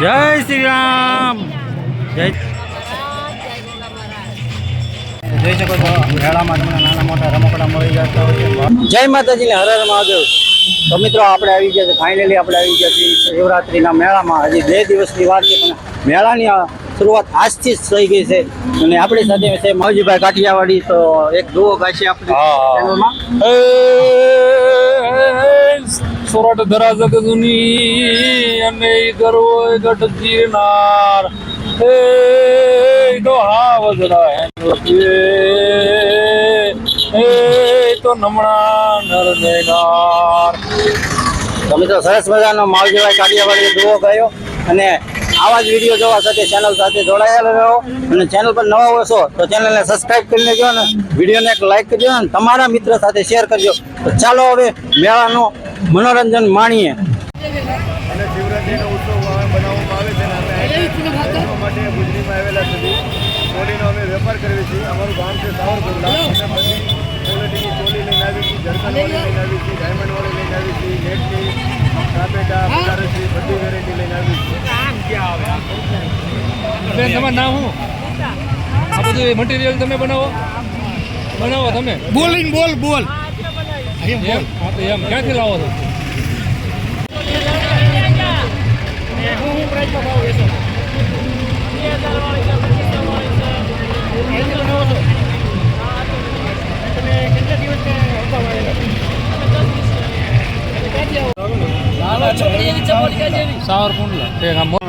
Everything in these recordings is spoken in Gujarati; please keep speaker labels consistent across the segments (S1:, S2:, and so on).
S1: જય શ્રી રામ. જય. જોઈ શકો છો મેળામાં તમને નાના મોટા રમકડા મળી જતા હોય છે. જય માતાજી ને હર મહાદેવ. તો મિત્રો આપણે આવી ગયા છે ફાઇનલી આપણે આવી ગયા છીએ શિવરાત્રિના મેળામાં. હજી બે દિવસની વાર છે પણ મેળાની શરૂઆત આજથી જ થઈ ગઈ છે. અને આપણી સાથે છે મહજીભાઈ કાઠિયાવાડી તો એક દુઓ ગાશે છે ચેનલમાં
S2: સોરઠ ધરા જગદુની અને ગરવો ગઢ ગીરનાર હે ડોહા વજરા હે તો નમણા નર નેગાર
S1: તો મિત્રો સરસ મજાનો માવજીભાઈ કાઢિયાવાડી જુઓ ગયો અને આવા જ વીડિયો જોવા સાથે ચેનલ સાથે જોડાયેલા રહો. અને ચેનલ પર નવા હોશો તો ચેનલને સબસ્ક્રાઈબ કરી લેજો અને વિડીયોને એક લાઈક કરજો અને તમારા મિત્ર સાથે શેર કરજો. તો ચાલો હવે મેળાનું મનોરંજન માણીએ.
S3: અને શિવરાત્રીનો ઉત્સવ બનાવવામાં આવે છે અને અમે અહીંયા રહેવા માટે ગુજરીમાં આવેલા સુધી હોળીનો અમે વેપાર કરીએ છીએ. અમારું ગામ છે સાવરકુંડલા. અને ક્વોલિટીની ચોલી લઈને આવી છીએ જર્કન વાળી લઈને આવી છીએ ડાયમંડ વાળી લઈને આવી છીએ નેટની કાપેટા બનારસી બધી વેરાયટી લઈને આવી છીએ
S2: બેન તમારું નામ શું? આ બધું મટીરિયલ તમે બનાવો? બનાવો તમે.
S4: બોલિંગ બોલ બોલ.
S2: એમ હા તો એમ. ક્યાંથી લાવો છો? હું ઠીક આ મો-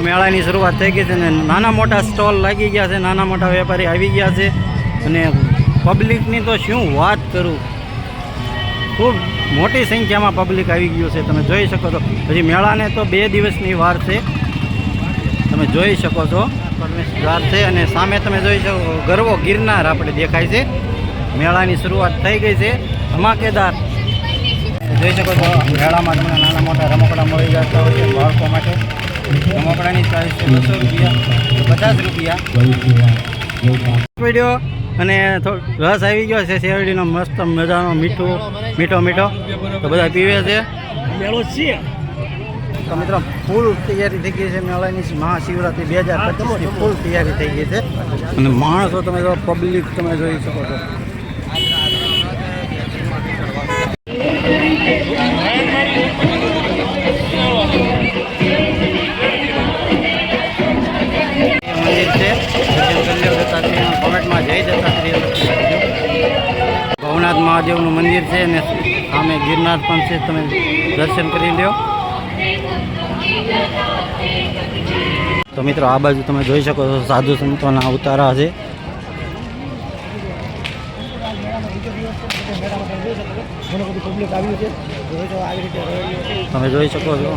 S1: મેળાની શરૂઆત થઈ ગઈ છે અને નાના મોટા સ્ટોલ લાગી ગયા છે. નાના મોટા વેપારી આવી ગયા છે. અને પબ્લિકની તો શું વાત કરું? ખૂબ મોટી સંખ્યામાં પબ્લિક આવી ગયું છે. તમે જોઈ શકો છો. પછી મેળાને તો બે દિવસની વાર છે. તમે જોઈ શકો છો. વાર છે અને સામે તમે જોઈ શકો, ગરવો ગિરનાર આપણે દેખાય છે. મેળાની શરૂઆત થઈ ગઈ છે. ધમાકેદાર. જોઈ શકો છો મેળામાં તમને નાના મોટા રમકડા મળી જતા હોય છે બાળકો માટે. રમકડાની પ્રાઇસ છે બસો રૂપિયા પચાસ રૂપિયા. વીડિયો અને થોડો રસ આવી ગયો છે શેરડીનો મસ્ત મજાનો મીઠો મીઠો મીઠો. તો બધા પીવે છે. તો મિત્રો ફૂલ તૈયારી થઈ ગઈ છે મેળાની. મહાશિવરાત્રિ બે હજાર પચીસની ફૂલ તૈયારી થઈ ગઈ છે. અને માણસો તમે જો પબ્લિક તમે જોઈ શકો છો. મહાદેવનું મંદિર છે અને સામે ગિરનાર પણ છે, તમે દર્શન કરી લ્યો. તો મિત્રો, આ બાજુ તમે જોઈ શકો છો, સાધુ સંતોના અવતારા છે. તમે જોઈ શકો છો,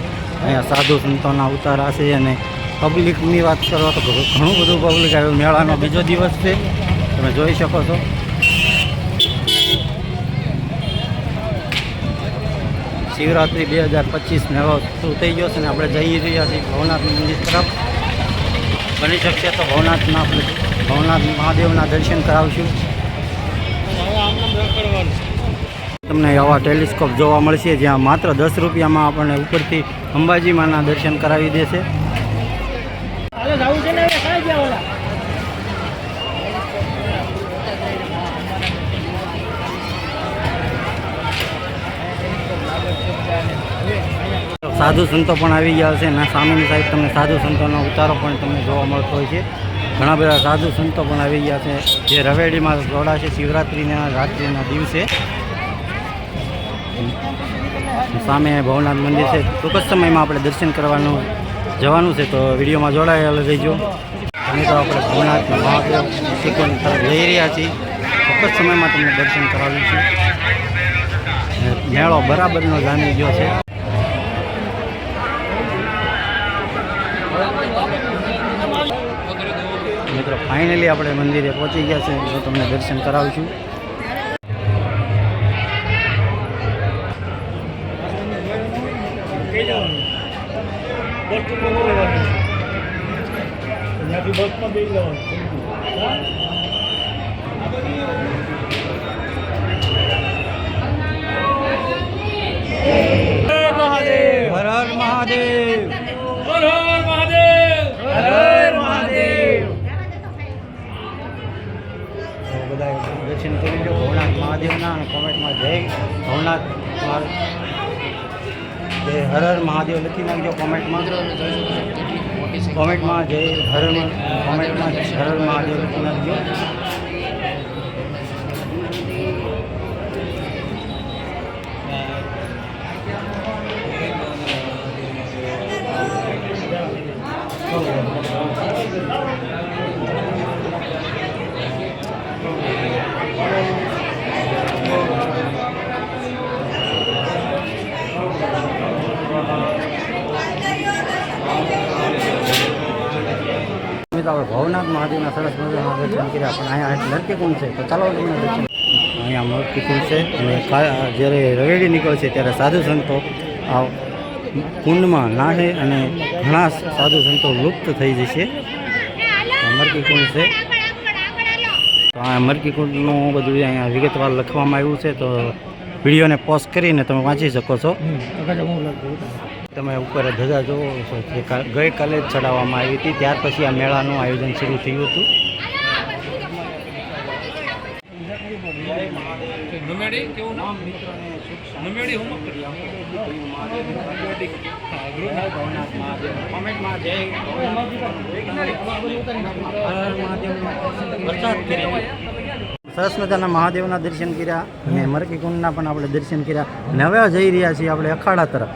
S1: અહીંયા સાધુ સંતોના અવતારા છે અને પબ્લિકની વાત કરો તો ઘણું બધું પબ્લિક આવ્યું મેળાનો બીજો દિવસ છે, તમે જોઈ શકો છો. શિવરાત્રિ બે હજાર પચીસ મેળો શરૂ થઈ ગયો છે અને આપણે જઈ રહ્યા છીએ ભવનાથ મંદિર તરફ. બની શકશે તો ભવનાથના આપણે ભવનાથ મહાદેવના દર્શન કરાવશું. તમને આવા ટેલિસ્કોપ જોવા મળશે, જ્યાં માત્ર દસ રૂપિયામાં આપણને ઉપરથી અંબાજી માના દર્શન કરાવી દેશે. સાધુ સંતો પણ આવી ગયા છે અને સામેની સાઈડ તમને સાધુ સંતોનો ઉતારો પણ તમને જોવા મળતો હોય છે. ઘણા બધા સાધુ સંતો પણ આવી ગયા છે. જે રવેડીમાં જોડાશે શિવરાત્રિના રાત્રિના દિવસે. સામે ભવનાથ મંદિર છે. જ સમયમાં આપણે દર્શન કરવાનું જવાનું છે, તો વિડીયોમાં જોડાયેલા રહીજો. અને તો આપણે ભવનાથ મહાદેવ સિકોન તરફ જઈ રહ્યા છીએ. જ સમયમાં તમને દર્શન કરાવ્યું છે મેળો બરાબરનો જામી ગયો છે. મિત્રો ફાઇનલી આપણે મંદિરે પહોંચી ગયા છે. તો તમને દર્શન કરાવીશું. હર મહાદેવ
S2: હર બધા દર્શન કરી લો.
S1: ભવનાથ મહાદેવના અને કોમેન્ટમાં જય ભવનાથ જય હર હર મહાદેવ લખી નાખજો કોમેન્ટમાં. કોમેન્ટમાં જય હર કોમેન્ટમાં હર હર મહાદેવ લખી નાખજો. મિત્રો આપણે ભવનાથ મહાદેવના સરસ મજાના દર્શન કર્યા પણ અહીંયા એક લડકી કુંડ છે? તો ચાલો તમને દર્શન અહીંયા મૂર્તિ કુંડ છે. અને જ્યારે રવેડી નીકળશે ત્યારે સાધુ સંતો આ કુંડમાં નાહે અને ઘણા સાધુ સંતો લુપ્ત થઈ જશે. આ મરકી કુંડ છે? તો આ મરકી કુંડનું બધું અહીંયા વિગતવાર લખવામાં આવ્યું છે. તો વિડીયોને પોસ્ટ કરીને તમે વાંચી શકો છો. તમે ઉપર ધજા જોવો છો જે ગઈકાલે જ ચડાવવામાં આવી હતી. ત્યાર પછી આ મેળાનું આયોજન શરૂ થયું હતું.
S2: નમેડી કેવું નામ? નમેડી હું
S1: સરસ મજાના મહાદેવના દર્શન કર્યા અને મરકી કુંડના પણ આપણે દર્શન કર્યા. અને હવે જઈ રહ્યા છીએ આપણે અખાડા તરફ.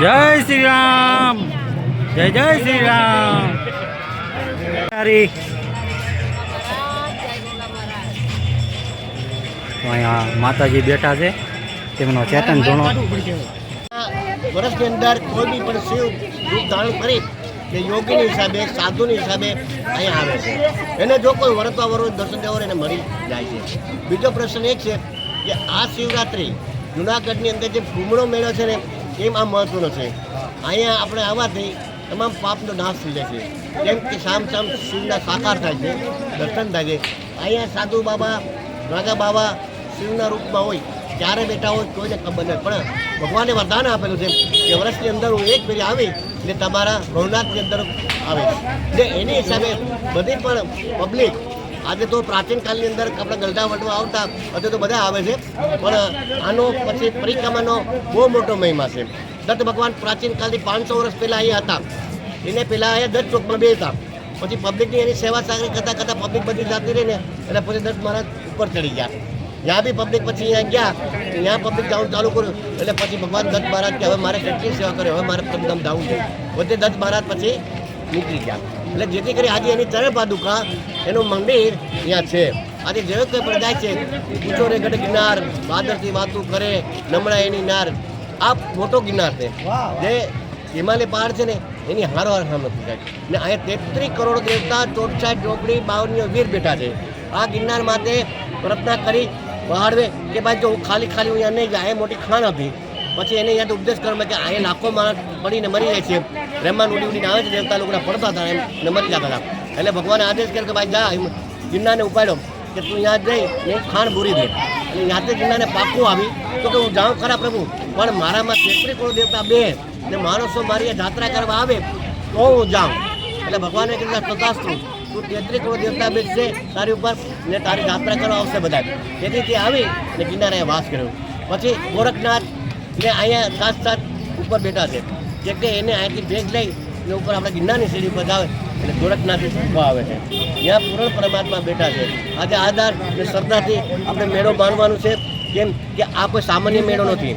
S1: જય શ્રી રામ. જય જય શ્રી રામ. અહીંયા માતાજી બેઠા છે. તેમનો ચેતન ધૂણો
S4: વર્ષની અંદર કોઈ બી પણ શિવ રૂપ ધારણ કરી કે યોગીની હિસાબે, સાધુની હિસાબે અહીંયા આવે છે. એને જો કોઈ વરતવા વરો દર્શન દેવો એને મળી જાય છે. બીજો પ્રશ્ન એ છે કે આ શિવરાત્રિ જુનાગઢની અંદર જે ઘૂમણો મેળો છે ને, એમ આ મહત્વનો છે. અહીંયા આપણે આવવાથી તમામ પાપનો નાશ થઈ જાય છે. જેમ કે સામ સામ શિવના સાકાર થાય છે, દર્શન થાય છે. અહીંયા સાધુ બાબા, રાજા બાબા શિવના રૂપમાં હોય, ક્યારે બેઠા હોય કોઈને ખબર નથી પણ ભગવાને વરદાન આપેલું છે કે વર્ષની અંદર હું એક ફેરી આવી એટલે તમારા ભવનાથની અંદર આવે. એટલે એની હિસાબે બધી પણ પબ્લિક આજે તો પ્રાચીન કાળની અંદર આપણે ગરડા વટવા આવતા અત્યારે તો બધા આવે છે. પણ આનો પછી પરિક્રમાનો બહુ મોટો મહિમા છે. દત્ત ભગવાન પ્રાચીન કાળથી પાંચસો વર્ષ પહેલાં અહીંયા હતા. એને પહેલાં અહીંયા દત્ત ચોકમાં બે હતા. પછી પબ્લિકની એની સેવા સાગરી કરતાં કરતાં પબ્લિક બધી જાતી રહી ને એટલે પછી દત્ત મહારાજ ઉપર ચડી ગયા. ત્યાં બી પબ્લિક પછી અહીંયા ગયા, ત્યાં પબ્લિક જવાનું ચાલુ કર્યું. એટલે પછી ભગવાન દત્ત મહારાજ કે, હવે મારે કેટલી સેવા કરી હવે મારે પદગામ જવું છે. પોતે દત્ત મહારાજ પછી નીકળી ગયા. એટલે જેથી કરી આજે એની ચરણ પાદુકા, એનું મંદિર ત્યાં છે. આજે જે કોઈ પણ છે, ઊંચો રે ગઢ ગિરનાર, વાદળથી વાતું કરે, નમણા એની નાર, આ મોટો ગિરનાર છે. જે હિમાલય પહાડ છે ને, એની હારવાર સામે થાય ને અહીંયા તેત્રીસ કરોડ દેવતા ચોટસાઠ ચોકડી, બાવનીઓ વીર બેઠા છે. આ ગિરનાર માટે પ્રાર્થના કરી પહાડવે કે ભાઈ જો હું ખાલી ખાલી અહીંયા નહીં જાય મોટી ખાણ હતી પછી એને અહીંયા ઉપદેશ કરવામાં કે અહીંયા લાખો માણસ પડીને મરી જાય છે. રહેમાન ઉડી ઉડીને આવે છે, દેવતા લોકોના પડતા હતા એમ મરી જતા હતા. એટલે ભગવાને આદેશ કર્યો કે ભાઈ જા ગિરનારને ઉપાડ્યો. કે તું ત્યાં જઈ ને ખાણ બુરી દે. એટલે ત્યાંથી ગિરનારને પાકું આવી. તો કે હું જાઉં ખરા પ્રભુ, પણ મારામાં તેત્રી કરોડ દેવતા બે? ને માણસો મારી જાત્રા કરવા આવે? તો હું જાઉં. એટલે ભગવાને કીધું તથાસ્તુ તું તેત્રી કરોડ દેવતા બે છે? તારી ઉપર ને તારી જાત્રા કરવા આવશે બધા તેથી તે આવી ને ગિરનારે વાસ કર્યો. પછી ગોરખનાથ ને અહીંયા સાત સાત ઉપર બેઠા છે. જે કે એને અહીંયાથી ભેગ લઈ ને ઉપર આપણે ગિરનારની સીડી આવે એટલે ગોરખનાથ ઊભા આવે છે. ત્યાં પૂરણ પરમાત્મા બેઠા છે. આજે આધાર અને શ્રદ્ધાથી આપણે મેળો માનવાનું છે. કેમ કે આ કોઈ સામાન્ય મેળો નથી.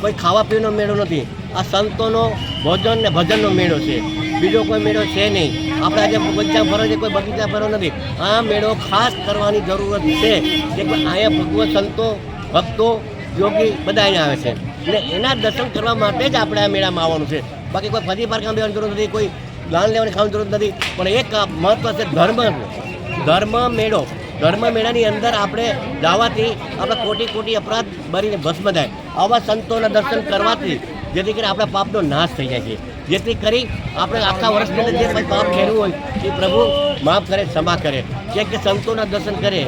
S4: કોઈ ખાવા પીવાનો મેળો નથી. આ સંતોનો ભોજન ને ભજનનો મેળો છે. બીજો કોઈ મેળો છે નહીં. આપણે આજે બગીચા ફરો છે કોઈ બગીચા ફરો નથી. આ મેળો ખાસ કરવાની જરૂરત છે કે અહીંયા ભગવત સંતો, ભક્તો, યોગી બધા અહીંયા આવે છે. ને એના દર્શન કરવા માટે જ આપણે આ મેળામાં આવવાનું છે. બાકી કોઈ ફરી પાર કામ લેવાની જરૂર નથી, કોઈ દાન લેવાની ખાવાની જરૂર નથી. પણ એક મહત્વ છે ધર્મ. ધર્મ મેળો. ધર્મ મેળાની અંદર આપણે જવાથી આપણે કોટી કોટી અપરાધ ભરીને ભસ્મ થાય. આવા સંતોના દર્શન કરવાથી જેથી કરી આપણા પાપનો નાશ થઈ જાય છે. જેથી કરી આપણે આખા વર્ષમાં જે પાપ ખેરવું હોય, એ પ્રભુ માફ કરે, ક્ષમા કરે. કે કે સંતોના દર્શન કરે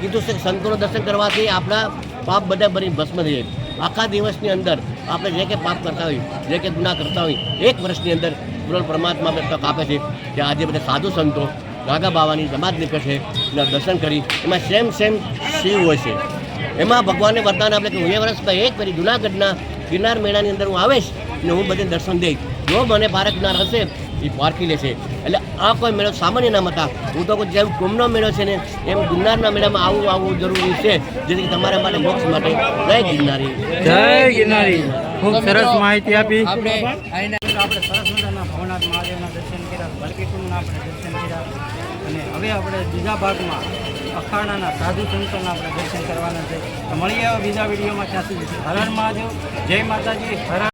S4: કીધું છે સંતોના દર્શન કરવાથી આપણા પાપ બધા ભરીને ભસ્મ થઈ જાય. આખા દિવસની અંદર આપણે જે કે પાપ કરતા હોય, જે કે ગુના કરતા હોય, એક વર્ષની અંદર પૂર્ણ પરમાત્મા આપણે તક આપે છે કે આજે બધા સાધુ સંતો ગાગા બાવાની જમાત નીકળે છે એના દર્શન કરી, એમાં સેમ સેમ શિવ હોય છે. એમાં ભગવાનને વરદાન આપણે કે હું એ વર્ષમાં એક ફરી જુનાગઢના ગિરનાર મેળાની અંદર હું આવીશ ને હું બધે દર્શન દઈશ. જો મને પારખનાર હશે એ પારખી લેશે એટલે આ કોઈ મેળો સામાન્ય નામ હતા. હું તો જેમ કુંભનો મેળો છે ને એમ ગિરનારના મેળામાં આવું આવું જરૂરી છે. જેથી તમારા માટે મોક્ષ માટે. જય ગિરનારી.
S1: જય ગિરનારી. ખૂબ સરસ માહિતી આપી.
S2: આપણે
S1: આપણે સરસ મજાના ભવનાથ મહાદેવના દર્શન કર્યા બલકીકુંડના આપણે દર્શન કર્યા. અને હવે આપણે બીજા ભાગમાં અખાણાના સાધુ સંતોના આપણે દર્શન કરવાના છે. તો મળીએ બીજા વિડીયોમાં. ત્યાં સુધી હર હર મહાદેવ. જય માતાજી. હર હર